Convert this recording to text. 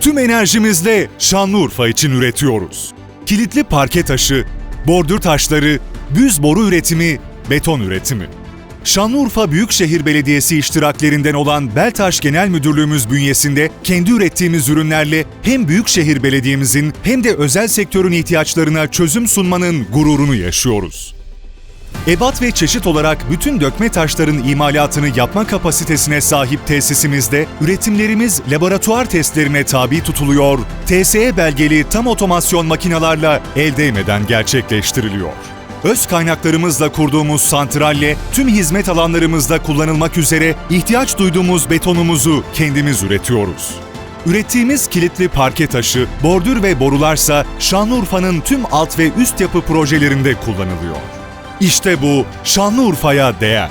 Tüm enerjimizle Şanlıurfa için üretiyoruz. Kilitli parke taşı, bordür taşları, büz boru üretimi, beton üretimi. Şanlıurfa Büyükşehir Belediyesi iştiraklerinden olan Beltaş Genel Müdürlüğümüz bünyesinde kendi ürettiğimiz ürünlerle hem Büyükşehir Belediye'mizin hem de özel sektörün ihtiyaçlarına çözüm sunmanın gururunu yaşıyoruz. Ebat ve çeşit olarak bütün dökme taşların imalatını yapma kapasitesine sahip tesisimizde üretimlerimiz laboratuvar testlerine tabi tutuluyor, TSE belgeli tam otomasyon makinalarla el değmeden gerçekleştiriliyor. Öz kaynaklarımızla kurduğumuz santralle tüm hizmet alanlarımızda kullanılmak üzere ihtiyaç duyduğumuz betonumuzu kendimiz üretiyoruz. Ürettiğimiz kilitli parke taşı, bordür ve borularsa Şanlıurfa'nın tüm alt ve üst yapı projelerinde kullanılıyor. İşte bu Şanlıurfa'ya değer.